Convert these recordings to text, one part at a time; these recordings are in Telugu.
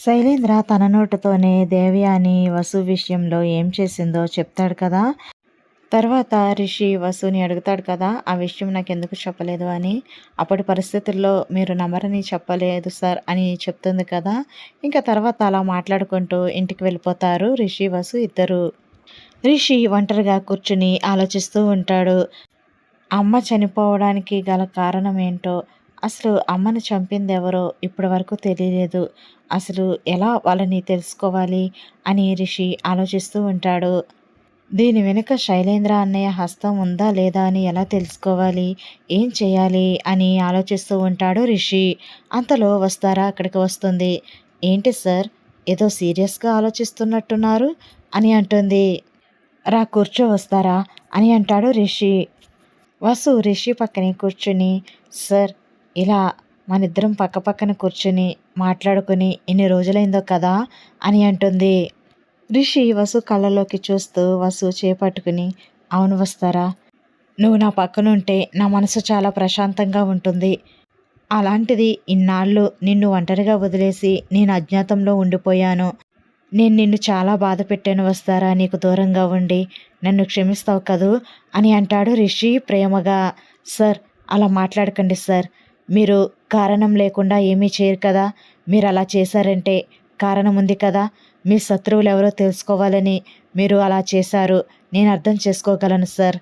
శైలేంద్ర తన నోటితోనే దేవయాని వసు విషయంలో ఏం చేసిందో చెప్తాడు కదా. తర్వాత రిషి వసుని అడుగుతాడు కదా ఆ విషయం నాకు ఎందుకు చెప్పలేదు అని? అప్పటి పరిస్థితుల్లో మీరు నమ్మరని చెప్పలేదు సార్ అని చెప్తుంది కదా. ఇంకా తర్వాత అలా మాట్లాడుకుంటూ ఇంటికి వెళ్ళిపోతారు రిషి వసు ఇద్దరు. రిషి ఒంటరిగా కూర్చుని ఆలోచిస్తూ ఉంటాడు. అమ్మ చనిపోవడానికి గల కారణం ఏంటో? అసలు అమ్మను చంపింది ఎవరో ఇప్పటి వరకు తెలియలేదు. అసలు ఎలా వాళ్ళని తెలుసుకోవాలి అని రిషి ఆలోచిస్తూ ఉంటాడు. దీని వెనుక శైలేంద్ర అన్నయ్య హస్తం ఉందా లేదా అని ఎలా తెలుసుకోవాలి? ఏం చేయాలి? అని ఆలోచిస్తూ ఉంటాడు రిషి. అంతలో వస్తారా? అక్కడికి వస్తుంది. ఏంటి సార్? ఏదో సీరియస్గా ఆలోచిస్తున్నట్టున్నారు అని అంటుంది. రా కూర్చో వస్తారా? అని అంటాడు రిషి. వసు రిషి పక్కనే కూర్చుని సార్ ఇలా మన ఇద్దరం పక్క పక్కన కూర్చుని మాట్లాడుకుని ఎన్ని రోజులైందో కదా అని అంటుంది. రిషి వసు కళ్ళలోకి చూస్తూ వసు చేపట్టుకుని అవును వస్తారా? నువ్వు నా పక్కనుంటే నా మనసు చాలా ప్రశాంతంగా ఉంటుంది. అలాంటిది ఇన్నాళ్ళు నిన్ను ఒంటరిగా వదిలేసి నేను అజ్ఞాతంలో ఉండిపోయాను. నేను నిన్ను చాలా బాధ పెట్టాను వస్తారా? నీకు దూరంగా ఉండి నన్ను క్షమిస్తావు కదూ? అని అంటాడు రిషి ప్రేమగా. సార్ అలా మాట్లాడకండి సార్. మీరు కారణం లేకుండా ఏమీ చేయరు కదా? మీరు అలా చేశారంటే కారణం ఉంది కదా? మీ శత్రువులు ఎవరో తెలుసుకోవాలని మీరు అలా చేశారు. నేను అర్థం చేసుకోగలను సార్.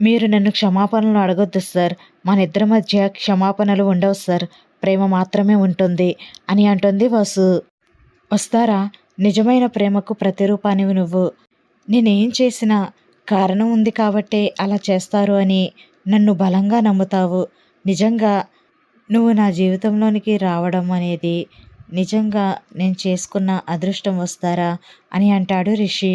మీరు నన్ను క్షమాపణలు అడగొద్దు సార్. మన ఇద్దరి మధ్య క్షమాపణలు ఉండవు సార్. ప్రేమ మాత్రమే ఉంటుంది అని అంటుంది వసు. వస్తారా? నిజమైన ప్రేమకు ప్రతిరూపానివి నువ్వు. నేనేం చేసినా కారణం ఉంది కాబట్టే అలా చేస్తారు అని నన్ను బలంగా నమ్ముతావు. నిజంగా నువ్వు నా జీవితంలోనికి రావడం అనేది నిజంగా నేను చేసుకున్న అదృష్టం వస్తారా అని అంటాడు రిషి.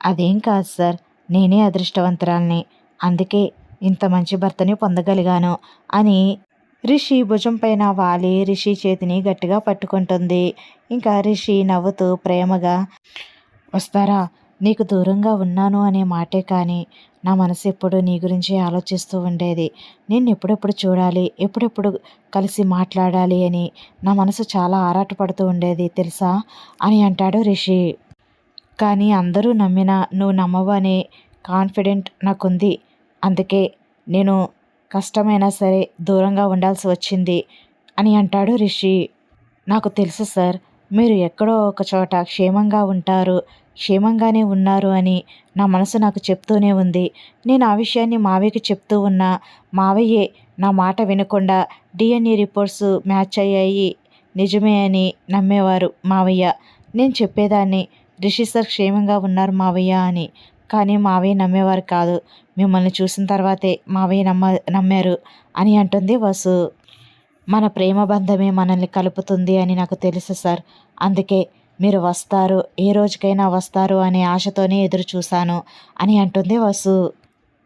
అదేం కాదు సార్ నేనే అదృష్టవంతురాల్ని. అందుకే ఇంత మంచి భర్తని పొందగలిగాను అని రిషి భుజం పైన వాలి రిషి చేతిని గట్టిగా పట్టుకుంటుంది. ఇంకా రిషి నవ్వుతూ ప్రేమగా వస్తారా? నీకు దూరంగా ఉన్నాను అనే మాటే కానీ నా మనసు ఎప్పుడు నీ గురించి ఆలోచిస్తూ ఉండేది. నేను ఎప్పుడెప్పుడు చూడాలి ఎప్పుడెప్పుడు కలిసి మాట్లాడాలి అని నా మనసు చాలా ఆరాటపడుతూ ఉండేది తెలుసా? అని అంటాడు రిషి. కానీ అందరూ నమ్మినా నువ్వు నమ్మవు అనే కాన్ఫిడెంట్ నాకుంది. అందుకే నేను కష్టమైనా సరే దూరంగా ఉండాల్సి వచ్చింది అని అంటాడు రిషి. నాకు తెలుసు సార్ మీరు ఎక్కడో ఒక చోట క్షేమంగా ఉంటారు క్షేమంగానే ఉన్నారు అని నా మనసు నాకు చెప్తూనే ఉంది. నేను ఆ విషయాన్ని మావయ్యకి చెప్తూ ఉన్నా మావయ్యే నా మాట వినకుండా డిఎన్ఏ రిపోర్ట్స్ మ్యాచ్ అయ్యాయి. నిజమే అని నమ్మేవారు మావయ్య. నేను చెప్పేదాన్ని రిషి సార్ క్షేమంగా ఉన్నారు మావయ్య అని. కానీ మావయ్య నమ్మేవారు కాదు. మిమ్మల్ని చూసిన తర్వాతే మావయ్య నమ్మ నమ్మారు అని అంటుంది వసు. మన ప్రేమ బంధమే మనల్ని కలుపుతుంది అని నాకు తెలుసు సార్. అందుకే మీరు వస్తారు ఏ రోజుకైనా వస్తారు అనే ఆశతోనే ఎదురు చూశాను అని అంటుంది వసు.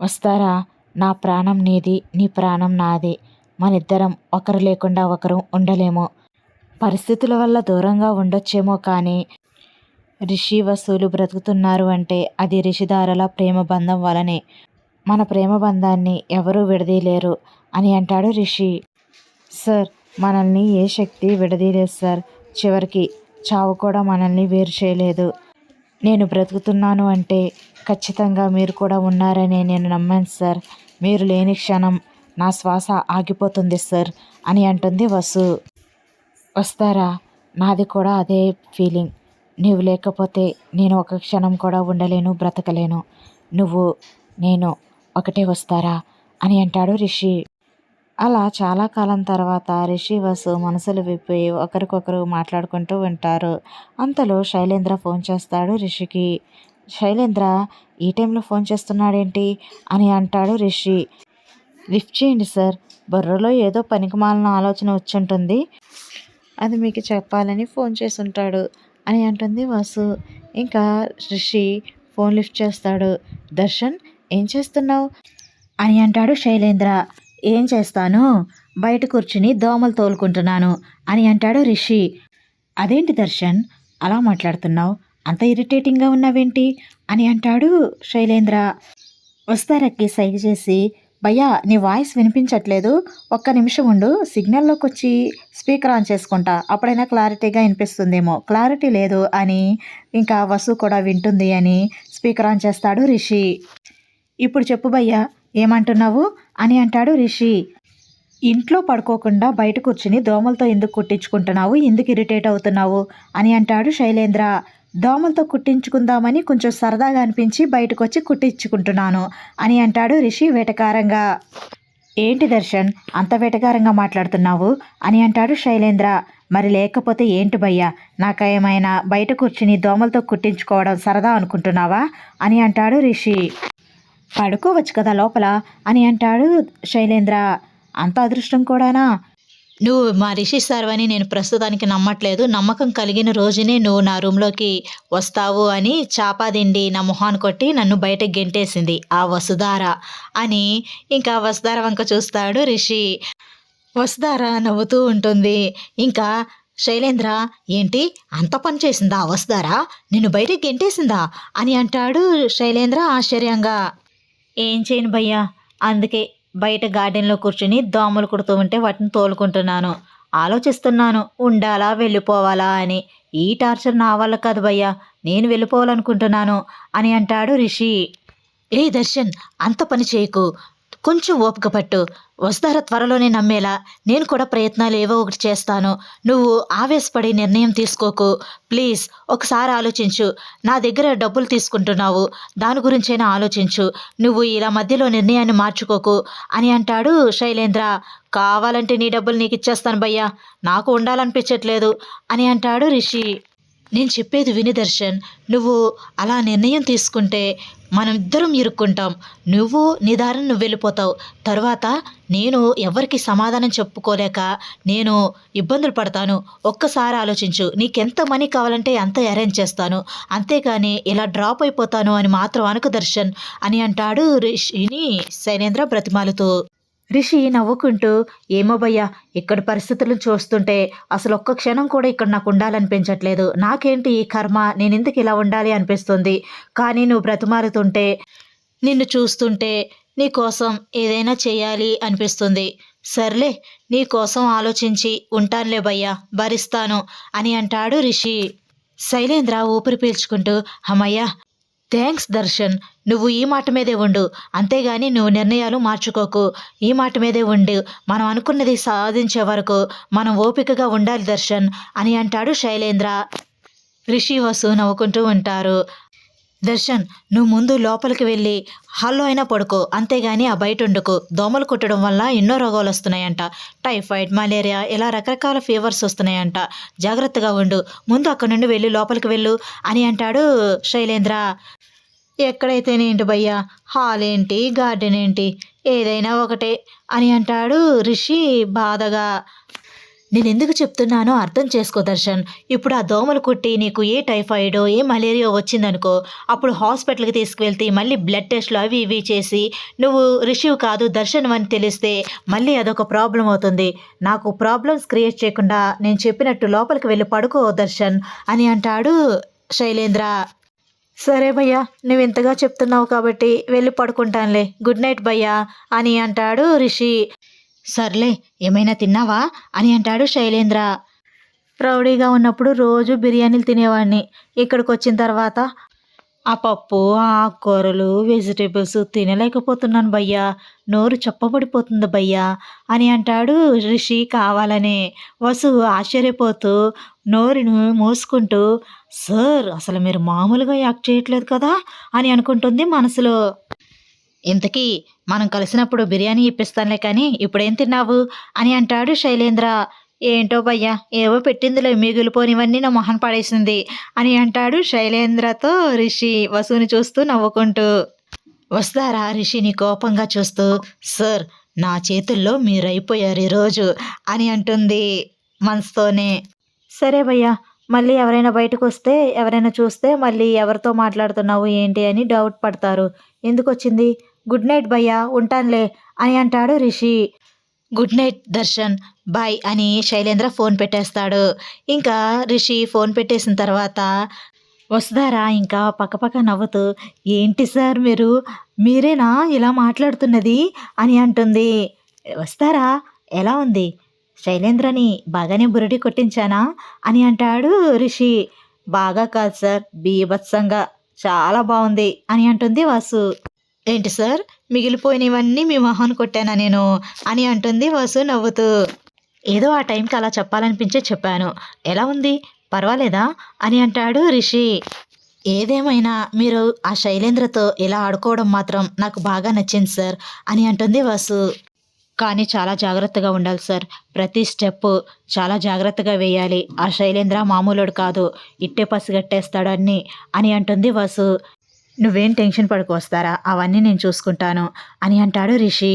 వస్తారా? నా ప్రాణం నీది నీ ప్రాణం నాది. మనిద్దరం ఒకరు లేకుండా ఒకరు ఉండలేము. పరిస్థితుల వల్ల దూరంగా ఉండొచ్చేమో కానీ రిషి వసూలు బ్రతుకుతున్నారు అంటే అది రిషిదారుల ప్రేమ బంధం వలనే. మన ప్రేమ బంధాన్ని ఎవరూ విడదీయలేరు అని అంటాడు రిషి. సార్ మనల్ని ఏ శక్తి విడదీయలేదు సార్. చివరికి చావు కూడా మనల్ని వేరు చేయలేదు. నేను బ్రతుకుతున్నాను అంటే ఖచ్చితంగా మీరు కూడా ఉన్నారని నేను నమ్మాను సార్. మీరు లేని క్షణం నా శ్వాస ఆగిపోతుంది సార్ అని అంటుంది వసు. వస్తారా? నాది కూడా అదే ఫీలింగ్. నువ్వు లేకపోతే నేను ఒక క్షణం కూడా ఉండలేను బ్రతకలేను. నువ్వు నేను ఒకటే వస్తారా? అని అంటాడు రిషి. అలా చాలా కాలం తర్వాత రిషి వసు మనసులు విప్పి ఒకరికొకరు మాట్లాడుకుంటూ ఉంటారు అంతలో శైలేంద్ర ఫోన్ చేస్తాడు రిషికి. శైలేంద్ర ఈ టైంలో ఫోన్ చేస్తున్నాడేంటి? అని అంటాడు రిషి. లిఫ్ట్ చేయండి సార్ బుర్రలో ఏదో పనికిమాలిన ఆలోచన వచ్చుంటుంది. అది మీకు చెప్పాలని ఫోన్ చేసి ఉంటాడు అని అంటుంది వసు. ఇంకా రిషి ఫోన్ లిఫ్ట్ చేస్తాడు. దర్శన్ ఏం చేస్తున్నావు? అని అంటాడు శైలేంద్ర. ఏం చేస్తాను? బయట కూర్చుని దోమలు తోలుకుంటున్నాను అని అంటాడు రిషి. అదేంటి దర్శన్? అలా మాట్లాడుతున్నావు? అంత ఇరిటేటింగ్గా ఉన్నావేంటి? అని అంటాడు శైలేంద్ర. వస్తారక్కి సైగ చేసి భయ్యా నీ వాయిస్ వినిపించట్లేదు. ఒక్క నిమిషం ఉండు సిగ్నల్లోకి వచ్చి స్పీకర్ ఆన్ చేసుకుంటా. అప్పుడైనా క్లారిటీగా వినిపిస్తుందేమో. క్లారిటీ లేదు అని ఇంకా వసు కూడా వింటుంది అని స్పీకర్ ఆన్ చేస్తాడు రిషి. ఇప్పుడు చెప్పు భయ్యా ఏమంటున్నావు? అని అంటాడు రిషి. ఇంట్లో పడుకోకుండా బయట కూర్చుని దోమలతో ఎందుకు కుట్టించుకుంటున్నావు? ఎందుకు ఇరిటేట్ అవుతున్నావు? అని అంటాడు శైలేంద్ర. దోమలతో కుట్టించుకుందామని కొంచెం సరదాగా అనిపించి బయటకు వచ్చి కుట్టించుకుంటున్నాను అని అంటాడు రిషి వేటకారంగా. ఏంటి దర్శన్ అంత వేటకారంగా మాట్లాడుతున్నావు? అని అంటాడు శైలేంద్ర. మరి లేకపోతే ఏంటి భయ్యా నాకేమైనా బయట కూర్చుని దోమలతో కుట్టించుకోవడం సరదా అనుకుంటున్నావా? అని అంటాడు రిషి. పడుకోవచ్చు కదా లోపల అని అంటాడు శైలేంద్ర. అంత అదృష్టం కూడానా? నువ్వు మా రిషి సార్ అని నేను ప్రస్తుతానికి నమ్మట్లేదు. నమ్మకం కలిగిన రోజునే నువ్వు నా రూమ్లోకి వస్తావు అని చాపాదిండి నా మొహాన్ని కొట్టి నన్ను బయటకు గెంటేసింది. ఆ వసుధార అని ఇంకా వసుధార వంక చూస్తాడు రిషి. వసుధార నవ్వుతూ ఉంటుంది. ఇంకా శైలేంద్ర ఏంటి? అంత పని చేసిందా వసుధార? నిన్ను బయటకు గెంటేసిందా? అని అంటాడు శైలేంద్ర ఆశ్చర్యంగా. ఏం చేయను భయ్యా. అందుకే బయట గార్డెన్లో కూర్చుని దోమలు కుడుతూ ఉంటే వాటిని తోలుకుంటున్నాను. ఆలోచిస్తున్నాను ఉండాలా వెళ్ళిపోవాలా అని. ఈ టార్చర్ నా వల్ల కాదు భయ్యా. నేను వెళ్ళిపోవాలనుకుంటున్నాను అని అంటాడు రిషి. ఏ దర్శన్ అంత పని చేయకు. కొంచెం ఓపిక పట్టు. వస్తారా త్వరలోనే నమ్మేలా? నేను కూడా ప్రయత్నాలు ఏవో ఒకటి చేస్తాను. నువ్వు ఆవేశపడి నిర్ణయం తీసుకోకు. ప్లీజ్ ఒకసారి ఆలోచించు. నా దగ్గర డబ్బులు తీసుకుంటున్నావు. దాని గురించైనా ఆలోచించు. నువ్వు ఇలా మధ్యలో నిర్ణయాన్ని మార్చుకోకు అని అంటాడు శైలేంద్ర. కావాలంటే నీ డబ్బులు నీకు ఇచ్చేస్తాను భయ్యా. నాకు ఉండాలనిపించట్లేదు అని అంటాడు రిషి. నేను చెప్పేది విని దర్శన్ నువ్వు అలా నిర్ణయం తీసుకుంటే మనం ఇద్దరం ఇరుక్కుంటాం. నువ్వు నీ దారిని నువ్వు వెళ్ళిపోతావు. తర్వాత నేను ఎవరికి సమాధానం చెప్పుకోలేక నేను ఇబ్బందులు పడతాను. ఒక్కసారి ఆలోచించు నీకెంత మనీ కావాలంటే అంత అరేంజ్ చేస్తాను. అంతేగాని ఇలా డ్రాప్ అయిపోతాను అని మాత్రం అనుకు దర్శన్ అని అంటాడు రిషిని శైలేంద్ర బ్రతిమాలుతూ. రిషి నవ్వుకుంటూ ఏమో భయ్యా ఇక్కడ పరిస్థితులను చూస్తుంటే అసలు ఒక్క క్షణం కూడా ఇక్కడ నాకు ఉండాలనిపించట్లేదు. నాకేంటి ఈ కర్మ? నేను ఎందుకు ఇలా ఉండాలి అనిపిస్తుంది? కానీ నువ్వు బ్రతిమారుతుంటే నిన్ను చూస్తుంటే నీ కోసం ఏదైనా చేయాలి అనిపిస్తుంది. సర్లే నీ కోసం ఆలోచించి ఉంటానులే భయ్యా భరిస్తాను అని అంటాడు రిషి. శైలేంద్ర ఊపిరి పీల్చుకుంటూ అమ్మయ్యా థ్యాంక్స్ దర్శన్ నువ్వు ఈ మాట మీదే ఉండు. అంతేగాని నువ్వు నిర్ణయాలు మార్చుకోకు. ఈ మాట మీదే ఉండు. మనం అనుకున్నది సాధించే వరకు మనం ఓపికగా ఉండాలి దర్శన్ అని అంటాడు శైలేంద్ర. రిషి వసు నవ్వుకుంటూ ఉంటారు. దర్శన్ నువ్వు ముందు లోపలికి వెళ్ళి హాల్లో అయినా పడుకో. అంతేగాని ఆ బయట ఉండుకో. దోమలు కుట్టడం వల్ల ఎన్నో రోగాలు వస్తున్నాయంట. టైఫాయిడ్ మలేరియా ఇలా రకరకాల ఫీవర్స్ వస్తున్నాయంట. జాగ్రత్తగా ఉండు. ముందు అక్కడ నుండి వెళ్ళి లోపలికి వెళ్ళు అని అంటాడు శైలేంద్ర. ఎక్కడైతేనేంటి భయ్యా? హాల్ ఏంటి? గార్డెన్ ఏంటి? ఏదైనా ఒకటే అని అంటాడు రిషి బాధగా. నేను ఎందుకు చెప్తున్నానో అర్థం చేసుకో దర్శన్. ఇప్పుడు ఆ దోమలు కుట్టి నీకు ఏ టైఫాయిడో ఏ మలేరియా వచ్చిందనుకో అప్పుడు హాస్పిటల్కి తీసుకువెళ్తే మళ్ళీ బ్లడ్ టెస్ట్లు అవి ఇవి చేసి నువ్వు రిషివ్ కాదు దర్శన్ అని తెలిస్తే మళ్ళీ అదొక ప్రాబ్లం అవుతుంది. నాకు ప్రాబ్లమ్స్ క్రియేట్ చేయకుండా నేను చెప్పినట్టు లోపలికి వెళ్ళి పడుకో దర్శన్ అని అంటాడు శైలేంద్ర. సరే భయ్యా నువ్వు ఇంతగా చెప్తున్నావు కాబట్టి వెళ్ళి పడుకుంటానులే. గుడ్ నైట్ భయ్యా అని అంటాడు రిషి. సర్లే ఏమైనా తిన్నావా? అని అంటాడు శైలేంద్ర. రౌడీగా ఉన్నప్పుడు రోజు బిర్యానీలు తినేవాడిని ఇక్కడికి వచ్చిన తర్వాత ఆ పప్పు ఆకుకూరలు వెజిటేబుల్స్ తినలేకపోతున్నాను భయ్యా. నోరు చప్పబడిపోతుంది భయ్యా అని అంటాడు రిషి కావాలనే. వసు ఆశ్చర్యపోతూ నోరును మూసుకుంటూ సార్ అసలు మీరు మామూలుగా యాక్ట్ చేయట్లేదు కదా? అని అనుకుంటుంది మనసులో. ఇంతకీ మనం కలిసినప్పుడు బిర్యానీ ఇప్పిస్తానులే కానీ ఇప్పుడేం తిన్నావు? అని అంటాడు శైలేంద్ర. ఏంటో భయ్యా ఏవో పెట్టిందిలే మిగిలిపోనివన్నీ నా మొహన్ పడేసింది అని అంటాడు శైలేంద్రతో రిషి వసుని చూస్తూ నవ్వుకుంటూ. వస్తారా? రిషిని కోపంగా చూస్తూ. సార్ నా చేతుల్లో మీరైపోయారు ఈరోజు అని అంటుంది మనసుతోనే. సరే భయ్యా మళ్ళీ ఎవరైనా బయటకు వస్తే ఎవరైనా చూస్తే మళ్ళీ ఎవరితో మాట్లాడుతున్నావు ఏంటి అని డౌట్ పడతారు. ఎందుకు వచ్చింది గుడ్ నైట్ భయ్యా ఉంటానులే అని అంటాడు Rishi. Good night Darshan bye అని శైలేంద్ర ఫోన్ పెట్టేస్తాడు. ఇంకా రిషి ఫోన్ పెట్టేసిన తర్వాత వసుధారా ఇంకా? పక్కపక్క నవ్వుతూ ఏంటి సార్ మీరు? మీరేనా ఇలా మాట్లాడుతున్నది? అని అంటుంది. వస్తారా? ఎలా ఉంది? శైలేంద్రని బాగానే బురడి కొట్టించానా అని అంటాడు రిషి. బాగా కాదు సార్ బీభత్సంగా. చాలా బాగుంది అని అంటుంది వాసు. ఏంటి సార్ మిగిలిపోయినవన్నీ మీ మొహాన్ని కొట్టానా నేను అని అంటుంది వాసు నవ్వుతూ. ఏదో ఆ టైంకి అలా చెప్పాలనిపించే చెప్పాను. ఎలా ఉంది? పర్వాలేదా? అని అంటాడు రిషి. ఏదేమైనా మీరు ఆ శైలేంద్రతో ఇలా ఆడుకోవడం మాత్రం నాకు బాగా నచ్చింది సార్ అని అంటుంది వాసు. కానీ చాలా జాగ్రత్తగా ఉండాలి సార్. ప్రతి స్టెప్ చాలా జాగ్రత్తగా వేయాలి. ఆ శైలేంద్ర మామూలుడు కాదు. ఇట్టే పసిగట్టేస్తాడు అన్ని అని అంటుంది వసు. నువ్వేం టెన్షన్ పడుకు వస్తారా? అవన్నీ నేను చూసుకుంటాను అని అంటాడు రిషి.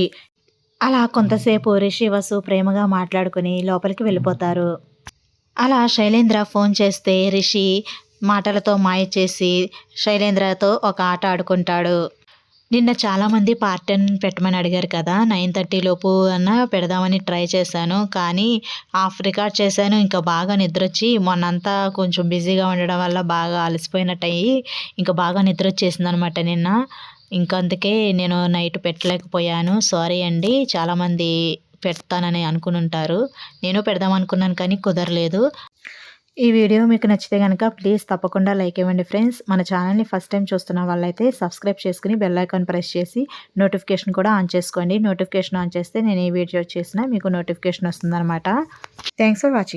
అలా కొంతసేపు రిషి వసు ప్రేమగా మాట్లాడుకుని లోపలికి వెళ్ళిపోతారు. అలా శైలేంద్ర ఫోన్ చేస్తే రిషి మాటలతో మాయ చేసి శైలేంద్రతో ఒక ఆట ఆడుకుంటాడు. నిన్న చాలామంది పార్ట్ టైం పెట్టమని అడిగారు కదా నైన్ థర్టీ లోపు అన్న పెడదామని ట్రై చేశాను కానీ హాఫ్ రికార్డ్ చేశాను ఇంకా బాగా నిద్ర వచ్చి మొన్నంతా కొంచెం బిజీగా ఉండడం వల్ల బాగా అలసిపోయినట్టు అయ్యి ఇంకా బాగా నిద్ర వచ్చేసింది అనమాట నిన్న. ఇంకా అందుకే నేను నైట్ పెట్టలేకపోయాను. సారీ అండి చాలామంది పెడతానని అనుకుని ఉంటారు నేను పెడదాం అనుకున్నాను కానీ కుదరలేదు. ఈ వీడియో మీకు నచ్చితే కనుక ప్లీజ్ తప్పకుండా లైక్ ఇవ్వండి ఫ్రెండ్స్. మన ఛానల్ని ఫస్ట్ టైం చూస్తున్న వాళ్ళైతే సబ్స్క్రైబ్ చేసుకుని బెల్ ఐకాన్ ప్రెస్ చేసి నోటిఫికేషన్ కూడా ఆన్ చేసుకోండి. నోటిఫికేషన్ ఆన్ చేస్తే నేను ఈ వీడియో చేసినా మీకు నోటిఫికేషన్ వస్తుందన్నమాట. Thanks for watching.